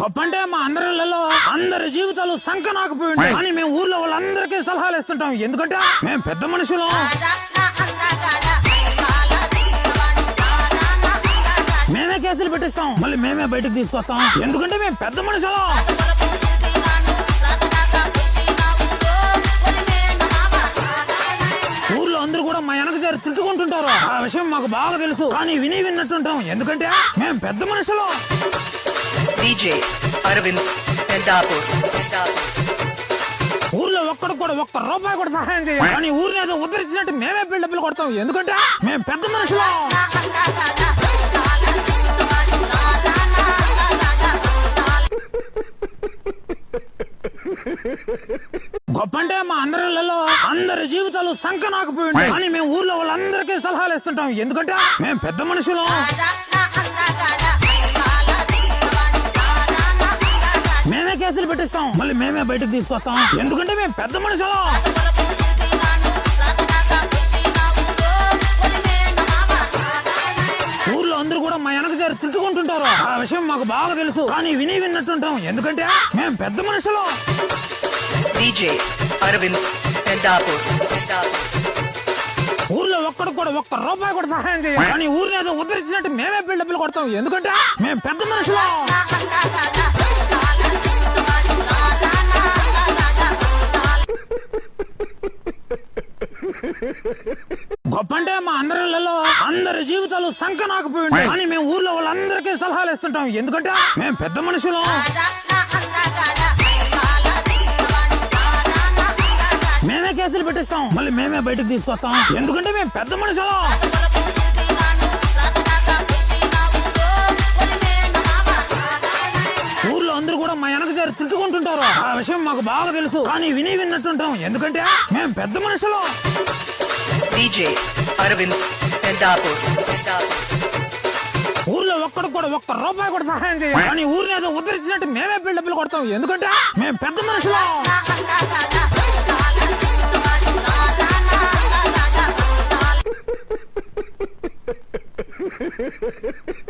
గొప్ప అంటే మా అందరిలో అందరి జీవితాలు సంకనాకపోయి ఉంటాయి. కానీ మేము ఊర్లో వాళ్ళందరికీ సలహాలు ఇస్తుంటాం. ఎందుకంటే మేము పెద్ద మనుషులు. మేమే కేసులు పెట్టిస్తాం. మళ్ళీ మేమే బయటకు తీసుకొస్తాం. ఎందుకంటే మేము పెద్ద మనుషులు. ఊర్లో అందరూ కూడా మా వెనక చేరి తిట్టుకుంటుంటారు. ఆ విషయం మాకు బాగా తెలుసు. కానీ విని విన్నట్టుంటాం. ఎందుకంటే మేము పెద్ద మనుషులు. DJ అరవింద్ పెద్దాపూర్ ఊర్లో ఒక్కడు కూడా ఒక్క రూపాయి కూడా సహాయం చేయాలి కానీ ఊరిని ఏదో ఉద్ధరించినట్టు మేమే బిల్డప్లు కొడతాం. ఎందుకంటే మేము పెద్ద మనుషులు. గొప్ప అంటే మా అందరిలో అందరి జీవితాలు సంకనాకపోయింది కానీ మేము ఊర్లో వాళ్ళందరికీ సలహాలు ఇస్తుంటాం. ఎందుకంటే మేము పెద్ద మనుషులు. కేసులు పెట్టిస్తాం. మళ్ళీ మేమే బయటకు తీసుకొస్తాం. ఎందుకంటే మేము పెద్ద మనుషులు. ఊర్లో అందరూ కూడా మా వెనక చేరి తిట్టుకుంటుంటారు. ఆ విషయం మాకు బాగా తెలుసు. కానీ విని విన్నట్టుంటాం. ఎందుకంటే మేము పెద్ద మనుషులు. ఊర్లో ఒక్కడికి కూడా ఒక్క రూపాయి కూడా సహాయం చేయం. కానీ ఊరిని ఏదో ఉద్ధరించినట్టు మేమే బిల్డప్లు కొడతాం. ఎందుకంటే మేము పెద్ద మనుషులు. గొప్ప అంటే మా అందరిలో అందరి జీవితాలు సంకనాకపోయి ఉంటాయి. కానీ మేము ఊర్లో వాళ్ళందరికీ సలహాలు ఇస్తుంటాం. ఎందుకంటే మేము పెద్ద మనుషులు. మేమే కేసులు పెట్టిస్తాం. మళ్ళీ మేమే బయటకు తీసుకొస్తాం. ఎందుకంటే మేము పెద్ద మనుషులు. కూడా మా వెనక చేరి తిట్టుకుంటుంటారు. ఆ విషయం మాకు బాగా తెలుసు. కానీ విని విన్నట్టుంటాం. ఎందుకంటే మేము పెద్ద మనుషులు. ఊర్లో ఒక్కడికి కూడా ఒక్క రూపాయి కూడా సహాయం చేయం కానీ ఊరిని ఏదో ఉద్ధరించినట్టు మేమే బిల్డప్లు కొడతాం. ఎందుకంటే మేము పెద్ద మనుషులు.